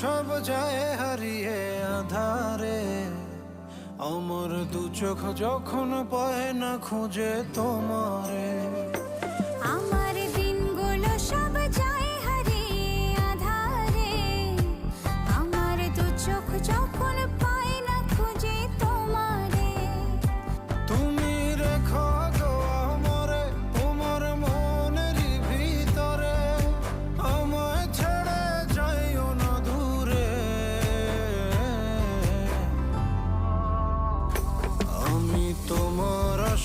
সব যায় হারিয়ে আধারে। অমর দু চোখ যখন পায় না খুঁজে তোমারে। আমার দিনগুলো সব আমার দু চোখ যখন